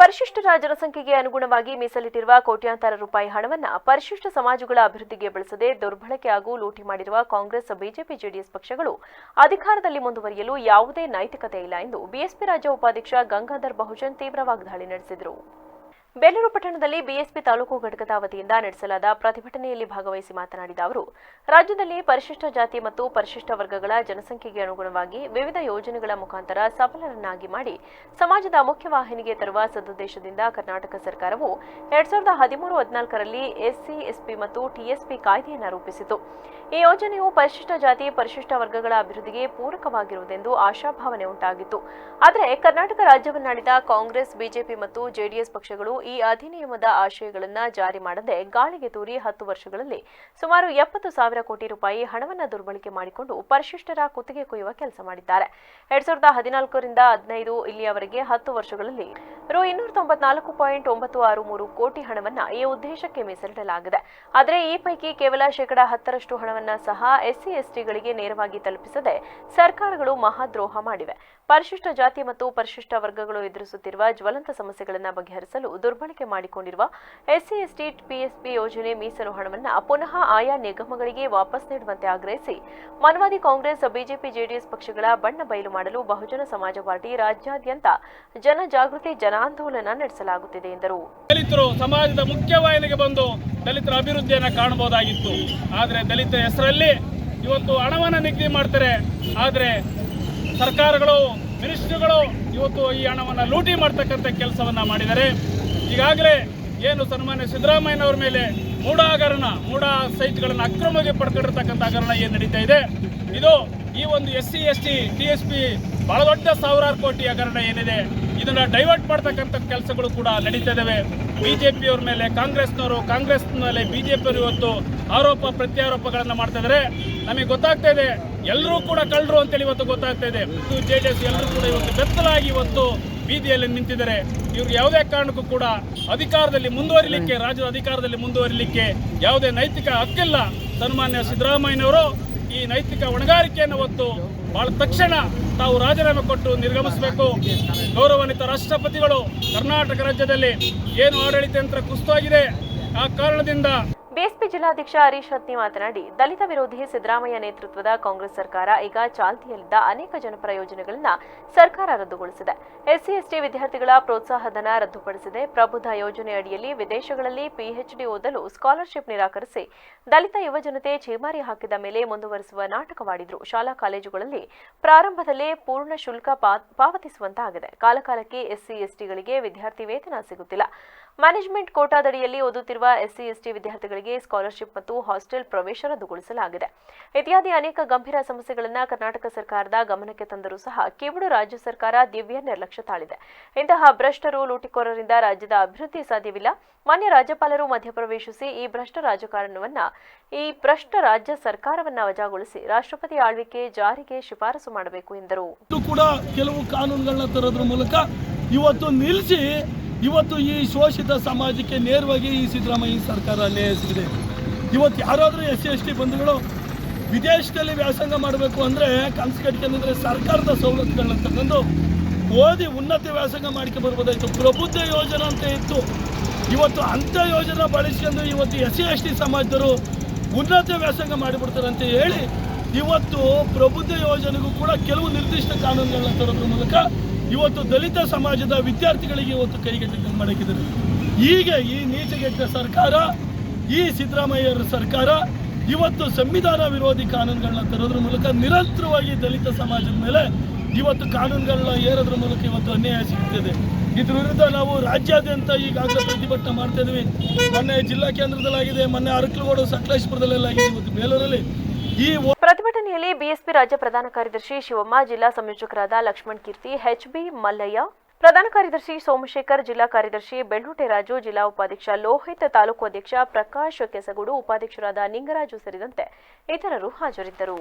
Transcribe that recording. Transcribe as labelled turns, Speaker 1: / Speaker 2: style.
Speaker 1: ಪರಿಶಿಷ್ಟರ ಜನಸಂಖ್ಯೆಗೆ ಅನುಗುಣವಾಗಿ ಮೀಸಲಿಟ್ಟಿರುವ ಕೋಟ್ಯಾಂತರ ರೂಪಾಯಿ ಹಣವನ್ನು ಪರಿಶಿಷ್ಟ ಸಮಾಜಗಳ ಅಭಿವೃದ್ಧಿಗೆ ಬಳಸದೆ ದುರ್ಬಳಕೆ ಹಾಗೂ ಲೂಟಿ ಮಾಡಿರುವ ಕಾಂಗ್ರೆಸ್, ಬಿಜೆಪಿ, ಜೆಡಿಎಸ್ ಪಕ್ಷಗಳು ಅಧಿಕಾರದಲ್ಲಿ ಮುಂದುವರಿಯಲು ಯಾವುದೇ ನೈತಿಕತೆ ಇಲ್ಲ ಎಂದು ಬಿಎಸ್ಪಿ ರಾಜ್ಯ ಉಪಾಧ್ಯಕ್ಷ ಗಂಗಾಧರ್ ಬಹುಜನ್ ತೀವ್ರ ವಾಗ್ದಾಳಿ ನಡೆಸಿದರು. ಬೇಲೂರು ಪಟ್ಟಣದಲ್ಲಿ ಬಿಎಸ್ಪಿ ತಾಲೂಕು ಘಟಕದ ವತಿಯಿಂದ ನಡೆಸಲಾದ ಪ್ರತಿಭಟನೆಯಲ್ಲಿ ಭಾಗವಹಿಸಿ ಮಾತನಾಡಿದ ಅವರು, ರಾಜ್ಯದಲ್ಲಿ ಪರಿಶಿಷ್ಟ ಜಾತಿ ಮತ್ತು ಪರಿಶಿಷ್ಟ ವರ್ಗಗಳ ಜನಸಂಖ್ಯೆಗೆ ಅನುಗುಣವಾಗಿ ವಿವಿಧ ಯೋಜನೆಗಳ ಮುಖಾಂತರ ಸಫಲರನ್ನಾಗಿ ಮಾಡಿ ಸಮಾಜದ ಮುಖ್ಯವಾಹಿನಿಗೆ ತರುವ ಸದುದ್ದೇಶದಿಂದ ಕರ್ನಾಟಕ ಸರ್ಕಾರವು ಎರಡ್ ಸಾವಿರದ ಹದಿಮೂರು ಹದಿನಾಲ್ಕರಲ್ಲಿ ಎಸ್ಸಿ, ಎಸ್ಪಿ ಮತ್ತು ಟಿಎಸ್ಪಿ ಕಾಯ್ದೆಯನ್ನು ರೂಪಿಸಿತು. ಈ ಯೋಜನೆಯು ಪರಿಶಿಷ್ಟ ಜಾತಿ, ಪರಿಶಿಷ್ಟ ವರ್ಗಗಳ ಅಭಿವೃದ್ಧಿಗೆ ಪೂರಕವಾಗಿರುವುದೆಂದು ಆಶಾಭಾವನೆ ಉಂಟಾಗಿತ್ತು. ಆದರೆ ಕರ್ನಾಟಕ ರಾಜ್ಯವನ್ನಾಡಿದ ಕಾಂಗ್ರೆಸ್, ಬಿಜೆಪಿ ಮತ್ತು ಜೆಡಿಎಸ್ ಪಕ್ಷಗಳು ಈ ಅಧಿನಿಯಮದ ಆಶಯಗಳನ್ನು ಜಾರಿ ಮಾಡದೆ ಗಾಳಿಗೆ ತೂರಿ ಹತ್ತು ವರ್ಷಗಳಲ್ಲಿ ಸುಮಾರು ಎಪ್ಪತ್ತು ಸಾವಿರ ಕೋಟಿ ರೂಪಾಯಿ ಹಣವನ್ನು ದುರ್ಬಳಕೆ ಮಾಡಿಕೊಂಡು ಪರಿಶಿಷ್ಟರ ಕುತ್ತಿಗೆ ಕೊಯ್ಯುವ ಕೆಲಸ ಮಾಡಿದ್ದಾರೆ. ಎರಡ್ ಸಾವಿರದ ಹದಿನಾಲ್ಕರಿಂದ ಹದಿನೈದು ಇಲ್ಲಿಯವರೆಗೆ ಹತ್ತು ವರ್ಷಗಳಲ್ಲಿ ರು ಇನ್ನೂರ ತೊಂಬತ್ನಾಲ್ಕು ಪಾಯಿಂಟ್ ಒಂಬತ್ತು ಆರು ಮೂರು ಕೋಟಿ ಹಣವನ್ನು ಈ ಉದ್ದೇಶಕ್ಕೆ ಮೀಸಲಿಡಲಾಗಿದೆ. ಆದರೆ ಈ ಪೈಕಿ ಕೇವಲ ಶೇಕಡ ಹತ್ತರಷ್ಟು ಹಣವನ್ನ ಸಹ ಎಸ್ಸಿ, ಎಸ್ಟಿಗಳಿಗೆ ನೇರವಾಗಿ ತಲುಪಿಸದೆ ಸರ್ಕಾರಗಳು ಮಹಾದ್ರೋಹ ಮಾಡಿವೆ. ಪರಿಶಿಷ್ಟ ಜಾತಿ ಮತ್ತು ಪರಿಶಿಷ್ಟ ವರ್ಗಗಳು ಎದುರಿಸುತ್ತಿರುವ ಜ್ವಲಂತ ಸಮಸ್ಯೆಗಳನ್ನು ಬಗೆಹರಿಸಲು ದುರ್ಬಳಕೆ ಮಾಡಿಕೊಂಡಿರುವ ಎಸ್ಸಿ ಎಸ್ಟಿ ಪಿಎಸ್ಪಿ ಯೋಜನೆ ಮೀಸಲು ಹಣವನ್ನು ಪುನಃ ಆಯಾ ನಿಗಮಗಳಿಗೆ ವಾಪಸ್ ನೀಡುವಂತೆ ಆಗ್ರಹಿಸಿ ಮನವಾದಿ ಕಾಂಗ್ರೆಸ್, ಬಿಜೆಪಿ, ಜೆಡಿಎಸ್ ಪಕ್ಷಗಳ ಬಣ್ಣ ಬಯಲು ಮಾಡಲು ಬಹುಜನ ಸಮಾಜ ಪಾರ್ಟಿ ರಾಜ್ಯಾದ್ಯಂತ ಜನಜಾಗೃತಿ ಜನಾಂದೋಲನ ನಡೆಸಲಾಗುತ್ತಿದೆ ಎಂದರು.
Speaker 2: ದಲಿತರು ಸಮಾಜದ ಮುಖ್ಯವಾಹಿನಿಗೆ ಬಂದು ದಲಿತರ ಅಭಿವೃದ್ಧಿಯನ್ನು ಕಾಣಬಹುದಾಗಿತ್ತು. ಆದರೆ ದಲಿತರ ಹೆಸರಲ್ಲಿ ಇವತ್ತು ಹಣವನ್ನು ನಿಗದಿ ಮಾಡ್ತಾರೆ. ಆದರೆ ಸರ್ಕಾರಗಳು, ಮಿನಿಸ್ಟ್ರುಗಳು ಇವತ್ತು ಈ ಹಣವನ್ನು ಲೂಟಿ ಮಾಡ್ತಕ್ಕಂಥ ಕೆಲಸವನ್ನ ಮಾಡಿದ್ದಾರೆ. ಈಗಾಗಲೇ ಏನು ಸನ್ಮಾನ್ಯ ಸಿದ್ದರಾಮಯ್ಯನವರ ಮೇಲೆ ಮೂಢ ಹಗರಣ ಮೂಢ ಸೈಟ್ಗಳನ್ನು ಅಕ್ರಮವಾಗಿ ಪಡ್ಕೊಂಡಿರ್ತಕ್ಕಂಥ ಹಗರಣ ಏನು ನಡೀತಾ ಇದೆ? ಇದು ಈ ಒಂದು S C S T T S P ಬಹಳ ದೊಡ್ಡ ಸಾವಿರಾರು ಕೋಟಿ ಹಗರಣ ಏನಿದೆ? ಇದನ್ನು ಡೈವರ್ಟ್ ಮಾಡ್ತಕ್ಕಂಥ ಕೆಲಸಗಳು ಕೂಡ ನಡೀತಾ ಇದಾವೆ. ಬಿಜೆಪಿಯವ್ರ ಮೇಲೆ, ಕಾಂಗ್ರೆಸ್ನವರು ಕಾಂಗ್ರೆಸ್ ಮೇಲೆ ಬಿಜೆಪಿಯವರು ಇವತ್ತು ಆರೋಪ, ಪ್ರತ್ಯಾರೋಪಗಳನ್ನು ಮಾಡ್ತಾ ಇದ್ದಾರೆ ನಮಗೆ ಗೊತ್ತಾಗ್ತಾ ಇದೆ ಎಲ್ಲರೂ ಕೂಡ ಕಳ್ಳರು ಅಂತೇಳಿ ಇವತ್ತು ಗೊತ್ತಾಗ್ತಾ ಇದೆ. ಜೆ ಡಿ ಎಸ್ ಎಲ್ಲರೂ ಕೂಡ ಇವತ್ತು ಬೆತ್ತಲಾಗಿ ಇವತ್ತು ಬೀದಿಯಲ್ಲಿ ನಿಂತಿದ್ದಾರೆ. ಇವರು ಯಾವುದೇ ಕಾರಣಕ್ಕೂ ಕೂಡ ಅಧಿಕಾರದಲ್ಲಿ ಮುಂದುವರಿಲಿಕ್ಕೆ, ರಾಜ್ಯದ ಅಧಿಕಾರದಲ್ಲಿ ಮುಂದುವರಿಲಿಕ್ಕೆ ಯಾವುದೇ ನೈತಿಕ ಹಕ್ಕಿಲ್ಲ. ಸನ್ಮಾನ್ಯ ಸಿದ್ದರಾಮಯ್ಯನವರು ಈ ನೈತಿಕ ಹೊಣೆಗಾರಿಕೆಯನ್ನು ಹೊತ್ತು ಬಹಳ ತಕ್ಷಣ ತಾವು ರಾಜೀನಾಮೆ ಕೊಟ್ಟು ನಿರ್ಗಮಿಸಬೇಕು. ಗೌರವಾನ್ವಿತ ರಾಷ್ಟ್ರಪತಿಗಳು ಕರ್ನಾಟಕ ರಾಜ್ಯದಲ್ಲಿ ಏನು ಆಡಳಿತ ಯಂತ್ರ ಕುಸಿತವಾಗಿದೆ. ಆ ಕಾರಣದಿಂದ
Speaker 1: ಬಿಎಸ್ಪಿ ಜಿಲ್ಲಾಧ್ಯಕ್ಷ ಹರೀಶ್ ಹತ್ನಿ ಮಾತನಾಡಿ, ದಲಿತ ವಿರೋಧಿ ಸಿದ್ದರಾಮಯ್ಯ ನೇತೃತ್ವದ ಕಾಂಗ್ರೆಸ್ ಸರ್ಕಾರ ಈಗ ಚಾಲ್ತಿಯಲ್ಲಿದ್ದ ಅನೇಕ ಜನಪರ ಯೋಜನೆಗಳನ್ನ ಸರ್ಕಾರ ರದ್ದುಗೊಳಿಸಿದೆ. ಎಸ್ಸಿ, ಎಸ್ಟಿ ವಿದ್ಯಾರ್ಥಿಗಳ ಪ್ರೋತ್ಸಾಹಧನ ರದ್ದುಪಡಿಸಿದೆ. ಪ್ರಬುದ್ಧ ಯೋಜನೆ ಅಡಿಯಲ್ಲಿ ವಿದೇಶಗಳಲ್ಲಿ ಪಿಎಚ್ಡಿ ಓದಲು ಸ್ಕಾಲರ್ಶಿಪ್ ನಿರಾಕರಿಸಿ ದಲಿತ ಯುವಜನತೆ ಛೇಮಾರಿ ಹಾಕಿದ ಮೇಲೆ ಮುಂದುವರಿಸುವ ನಾಟಕವಾಡಿದ್ರು. ಶಾಲಾ ಕಾಲೇಜುಗಳಲ್ಲಿ ಪ್ರಾರಂಭದಲ್ಲೇ ಪೂರ್ಣ ಶುಲ್ಕ ಪಾವತಿಸುವಂತಾಗಿದೆ. ಕಾಲಕಾಲಕ್ಕೆ ಎಸ್ಸಿ, ಎಸ್ಟಿಗಳಿಗೆ ವಿದ್ಯಾರ್ಥಿ ವೇತನ ಸಿಗುತ್ತಿಲ್ಲ. ಮ್ಯಾನೇಜ್ಮೆಂಟ್ ಕೋಟಾದಡಿಯಲ್ಲಿ ಓದುತ್ತಿರುವ ಎಸ್ಸಿ, ಎಸ್ಟಿ ವಿದ್ಯಾರ್ಥಿಗಳಿಗೆ ಸ್ಕಾಲರ್ಶಿಪ್ ಮತ್ತು ಹಾಸ್ಟೆಲ್ ಪ್ರವೇಶ ರದ್ದುಗೊಳಿಸಲಾಗಿದೆ ಇತ್ಯಾದಿ ಅನೇಕ ಗಂಭೀರ ಸಮಸ್ಯೆಗಳನ್ನು ಕರ್ನಾಟಕ ಸರ್ಕಾರದ ಗಮನಕ್ಕೆ ತಂದರೂ ಸಹ ಕೇವಲ ರಾಜ್ಯ ಸರ್ಕಾರ ದಿವ್ಯ ನಿರ್ಲಕ್ಷ್ಯ ತಾಳಿದೆ. ಇಂತಹ ಭ್ರಷ್ಟರು ಲೂಟಿಕೋರರಿಂದ ರಾಜ್ಯದ ಅಭಿವೃದ್ಧಿ ಸಾಧ್ಯವಿಲ್ಲ. ಮಾನ್ಯ ರಾಜ್ಯಪಾಲರು ಮಧ್ಯಪ್ರವೇಶಿಸಿ ಈ ಭ್ರಷ್ಟ ರಾಜಕಾರಣವನ್ನ, ಈ ಭ್ರಷ್ಟ ರಾಜ್ಯ ಸರ್ಕಾರವನ್ನ ವಜಾಗೊಳಿಸಿ ರಾಷ್ಟ್ರಪತಿ ಆಳ್ವಿಕೆ ಜಾರಿಗೆ ಶಿಫಾರಸು ಮಾಡಬೇಕು ಎಂದರು.
Speaker 3: ಕೂಡ ಕೆಲವು ಕಾನೂನುಗಳನ್ನ ತರೋದ್ರ ಮೂಲಕ ಇವತ್ತು ನಿಲ್ಲಿಸಿ ಇವತ್ತು ಈ ಶೋಷಿತ ಸಮಾಜಕ್ಕೆ ನೇರವಾಗಿ ಈ ಸಿದ್ದರಾಮಯ್ಯ ಸರ್ಕಾರ ಅನ್ಯಾಯ ಸಿಗಿದೆ. ಇವತ್ತು ಯಾರಾದರೂ ಎಸ್ ಸಿ, ಎಸ್ ಟಿ ಬಂಧುಗಳು ವಿದೇಶದಲ್ಲಿ ವ್ಯಾಸಂಗ ಮಾಡಬೇಕು ಅಂದರೆ ಕನಸು ಕಟ್ಕೊಂಡ್ರೆ ಸರ್ಕಾರದ ಸವಲತ್ತುಗಳನ್ನ ತಗೊಂಡು ಓದಿ ಉನ್ನತ ವ್ಯಾಸಂಗ ಮಾಡ್ಕೊಂಡು ಬರ್ಬೋದಾಯಿತು. ಪ್ರಬುದ್ಧ ಯೋಜನೆ ಅಂತ ಇತ್ತು. ಇವತ್ತು ಅಂಥ ಯೋಜನೆ ಬಳಸ್ಕೊಂಡು ಇವತ್ತು ಎಸ್ ಸಿ, ಎಸ್ ಟಿ ಸಮಾಜದವರು ಉನ್ನತ ವ್ಯಾಸಂಗ ಮಾಡಿಬಿಡ್ತಾರೆ ಅಂತ ಹೇಳಿ ಇವತ್ತು ಪ್ರಬುದ್ಧ ಯೋಜನೆಗೂ ಕೂಡ ಕೆಲವು ನಿರ್ದಿಷ್ಟ ಕಾನೂನುಗಳನ್ನ ತರೋದ್ರ ಮೂಲಕ ಇವತ್ತು ದಲಿತ ಸಮಾಜದ ವಿದ್ಯಾರ್ಥಿಗಳಿಗೆ ಇವತ್ತು ಕೈಗೆಟಕಂಗೆ ಮಾಡಕ್ಕಿದ್ದಾರೆ ಈಗ ಈ ನೀಚಗೆಟ್ಟ ಸರ್ಕಾರ, ಈ ಸಿದ್ದರಾಮಯ್ಯರ ಸರ್ಕಾರ ಇವತ್ತು ಸಂವಿಧಾನ ವಿರೋಧಿ ಕಾನೂನುಗಳನ್ನ ತರೋದ್ರ ಮೂಲಕ ನಿರಂತರವಾಗಿ ದಲಿತ ಸಮಾಜದ ಮೇಲೆ ಇವತ್ತು ಕಾನೂನುಗಳನ್ನ ಏರೋದ್ರ ಮೂಲಕ ಇವತ್ತು ಅನ್ಯಾಯ ಸಿಗ್ತಿದೆ. ಇದ್ರ ವಿರುದ್ಧ ನಾವು ರಾಜ್ಯಾದ್ಯಂತ ಈಗಾಗಲೇ ಪ್ರತಿಭಟನೆ ಮಾಡ್ತಾ ಇದ್ದೀವಿ ಮೊನ್ನೆ ಜಿಲ್ಲಾ ಕೇಂದ್ರದಲ್ಲಾಗಿದೆ, ಮೊನ್ನೆ ಅರಕಲಗೋಡು ಸಕಲೇಶ್ಪುರದಲ್ಲೆಲ್ಲ ಆಗಿದೆ. ಇವತ್ತು ಬೇಲೂರಲ್ಲಿ
Speaker 1: ಪ್ರತಿಭಟನೆಯಲ್ಲಿ ಬಿಎಸ್ಪಿ ರಾಜ್ಯ ಪ್ರಧಾನ ಕಾರ್ಯದರ್ಶಿ ಶಿವಮ್ಮ, ಜಿಲ್ಲಾ ಸಂಯೋಜಕರಾದ ಲಕ್ಷ್ಮಣ್ ಕೀರ್ತಿ ಎಚ್ಬಿ ಮಲ್ಲಯ್ಯ, ಪ್ರಧಾನ ಕಾರ್ಯದರ್ಶಿ ಸೋಮಶೇಖರ್, ಜಿಲ್ಲಾ ಕಾರ್ಯದರ್ಶಿ ಬೆಳ್ಳೂಟೆ ರಾಜು, ಜಿಲ್ಲಾ ಉಪಾಧ್ಯಕ್ಷ ಲೋಹಿತ್, ತಾಲೂಕು ಅಧ್ಯಕ್ಷ ಪ್ರಕಾಶ್ ಕೆಸಗುಡು, ಉಪಾಧ್ಯಕ್ಷರಾದ ನಿಂಗರಾಜು ಸೇರಿದಂತೆ ಇತರರು ಹಾಜರಿದ್ದರು.